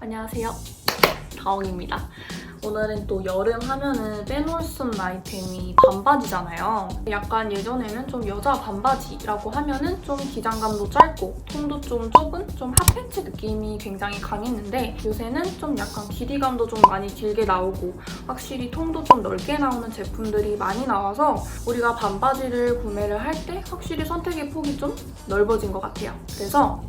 안녕하세요. 다홍입니다. 오늘은 또 여름 하면은 빼놓을 수 없는 아이템이 반바지잖아요. 약간 예전에는 좀 여자 반바지라고 하면은 좀 기장감도 짧고 통도 좀 좁은 좀 핫팬츠 느낌이 굉장히 강했는데 요새는 좀 약간 길이감도 좀 많이 길게 나오고 확실히 통도 좀 넓게 나오는 제품들이 많이 나와서 우리가 반바지를 구매를 할 때 확실히 선택의 폭이 좀 넓어진 것 같아요. 그래서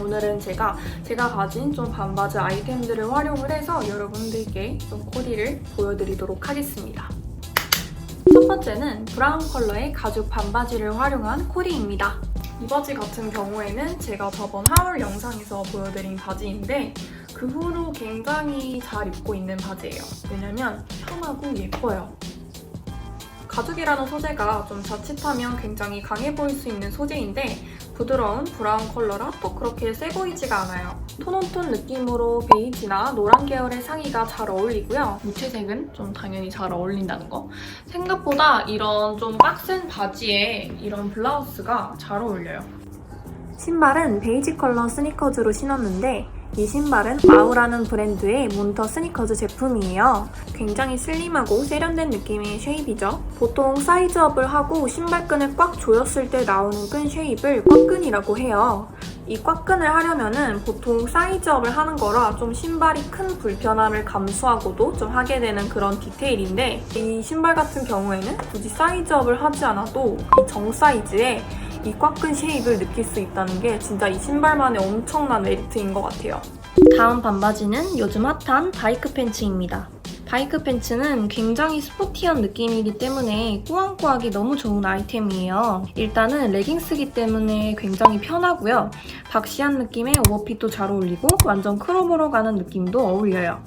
오늘은 제가 제가 가진 좀 반바지 아이템들을 활용을 해서 여러분들께 좀 코디를 보여드리도록 하겠습니다. 첫 번째는 브라운 컬러의 가죽 반바지를 활용한 코디입니다. 이 바지 같은 경우에는 제가 저번 하울 영상에서 보여드린 바지인데 그 후로 굉장히 잘 입고 있는 바지예요. 왜냐면 편하고 예뻐요. 가죽이라는 소재가 좀 자칫하면 굉장히 강해 보일 수 있는 소재인데 부드러운 브라운 컬러라 또 그렇게 세 보이지가 않아요. 톤온톤 느낌으로 베이지나 노란 계열의 상의가 잘 어울리고요. 무채색은 좀 당연히 잘 어울린다는 거. 생각보다 이런 좀 빡센 바지에 이런 블라우스가 잘 어울려요. 신발은 베이지 컬러 스니커즈로 신었는데 이 신발은 마우라는 브랜드의 몬터 스니커즈 제품이에요. 굉장히 슬림하고 세련된 느낌의 쉐입이죠. 보통 사이즈업을 하고 신발끈을 꽉 조였을 때 나오는 끈 쉐입을 꽉끈이라고 해요. 이 꽉끈을 하려면은 보통 사이즈업을 하는 거라 좀 신발이 큰 불편함을 감수하고도 좀 하게 되는 그런 디테일인데 이 신발 같은 경우에는 굳이 사이즈업을 하지 않아도 이 정 사이즈에 이 꽉끈 쉐입을 느낄 수 있다는 게 진짜 이 신발만의 엄청난 메리트인 것 같아요. 다음 반바지는 요즘 핫한 바이크 팬츠입니다. 바이크 팬츠는 굉장히 스포티한 느낌이기 때문에 꾸안꾸하기 너무 좋은 아이템이에요. 일단은 레깅스기 때문에 굉장히 편하고요. 박시한 느낌의 오버핏도 잘 어울리고 완전 크롭으로 가는 느낌도 어울려요.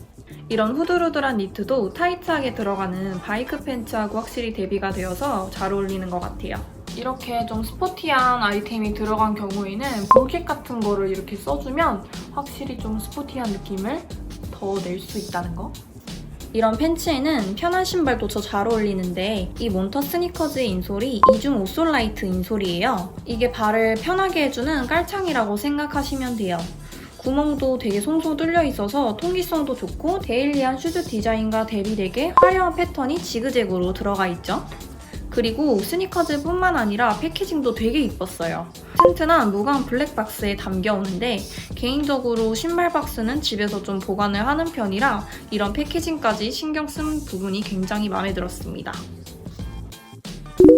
이런 후들후들한 니트도 타이트하게 들어가는 바이크 팬츠하고 확실히 대비가 되어서 잘 어울리는 것 같아요. 이렇게 좀 스포티한 아이템이 들어간 경우에는 볼킷 같은 거를 이렇게 써주면 확실히 좀 스포티한 느낌을 더 낼 수 있다는 거. 이런 팬츠에는 편한 신발도 저 잘 어울리는데 이 몬터 스니커즈의 인솔이 이중 오솔라이트 인솔이에요. 이게 발을 편하게 해주는 깔창이라고 생각하시면 돼요. 구멍도 되게 송송 뚫려 있어서 통기성도 좋고 데일리한 슈즈 디자인과 대비되게 화려한 패턴이 지그재그로 들어가 있죠. 그리고 스니커즈뿐만 아니라 패키징도 되게 이뻤어요. 튼튼한 무광 블랙박스에 담겨오는데 개인적으로 신발 박스는 집에서 좀 보관을 하는 편이라 이런 패키징까지 신경 쓴 부분이 굉장히 마음에 들었습니다.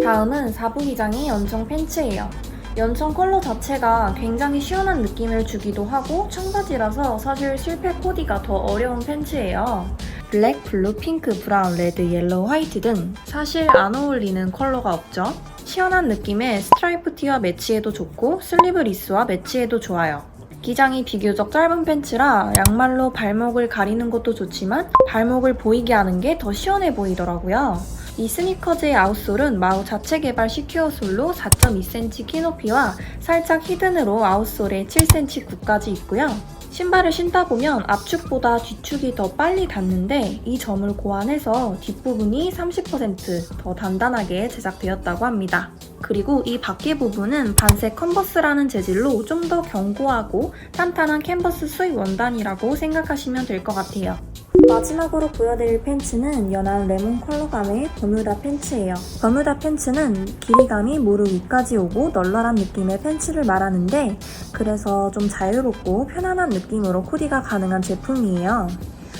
다음은 4부 기장의 연청 팬츠예요. 연청 컬러 자체가 굉장히 시원한 느낌을 주기도 하고 청바지라서 사실 실패 코디가 더 어려운 팬츠예요. 블랙, 블루, 핑크, 브라운, 레드, 옐로우, 화이트 등 사실 안 어울리는 컬러가 없죠. 시원한 느낌의 스트라이프 티와 매치해도 좋고 슬리브 리스와 매치해도 좋아요. 기장이 비교적 짧은 팬츠라 양말로 발목을 가리는 것도 좋지만 발목을 보이게 하는 게 더 시원해 보이더라고요. 이 스니커즈의 아웃솔은 마우 자체 개발 시큐어 솔로 4.2cm 키높이와 살짝 히든으로 아웃솔에 7cm 굽까지 있고요. 신발을 신다 보면 앞축보다 뒤축이 더 빨리 닿는데 이 점을 고안해서 뒷부분이 30%더 단단하게 제작되었다고 합니다. 그리고 이 바퀴 부분은 반색 컨버스라는 재질로 좀 더 견고하고 탄탄한 캔버스 수입 원단이라고 생각하시면 될 것 같아요. 마지막으로 보여드릴 팬츠는 연한 레몬 컬러감의 버뮤다 팬츠예요. 버뮤다 팬츠는 길이감이 무릎 위까지 오고 널널한 느낌의 팬츠를 말하는데 그래서 좀 자유롭고 편안한 느낌으로 코디가 가능한 제품이에요.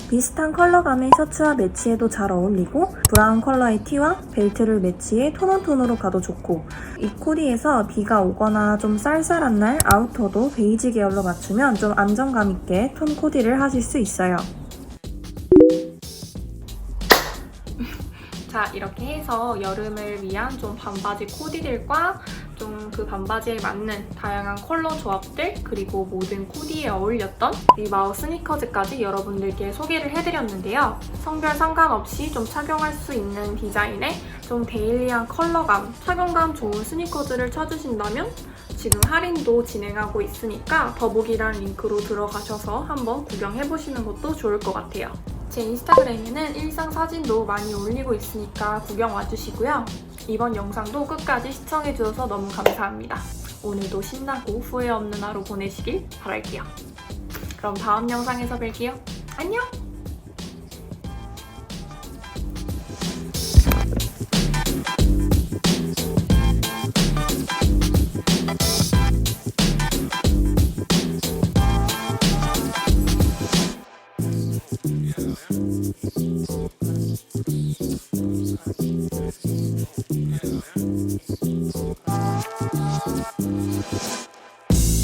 비슷한 컬러감의 셔츠와 매치해도 잘 어울리고 브라운 컬러의 티와 벨트를 매치해 톤온톤으로 가도 좋고 이 코디에서 비가 오거나 좀 쌀쌀한 날 아우터도 베이지 계열로 맞추면 좀 안정감 있게 톤 코디를 하실 수 있어요. 자 이렇게 해서 여름을 위한 좀 반바지 코디들과 좀 그 반바지에 맞는 다양한 컬러 조합들 그리고 모든 코디에 어울렸던 리바우 스니커즈까지 여러분들께 소개를 해드렸는데요. 성별 상관없이 좀 착용할 수 있는 디자인에 좀 데일리한 컬러감, 착용감 좋은 스니커즈를 찾으신다면 지금 할인도 진행하고 있으니까 더보기란 링크로 들어가셔서 한번 구경해보시는 것도 좋을 것 같아요. 제 인스타그램에는 일상 사진도 많이 올리고 있으니까 구경 와주시고요. 이번 영상도 끝까지 시청해주셔서 너무 감사합니다. 오늘도 신나고 후회 없는 하루 보내시길 바랄게요. 그럼 다음 영상에서 뵐게요. 안녕! Yeah.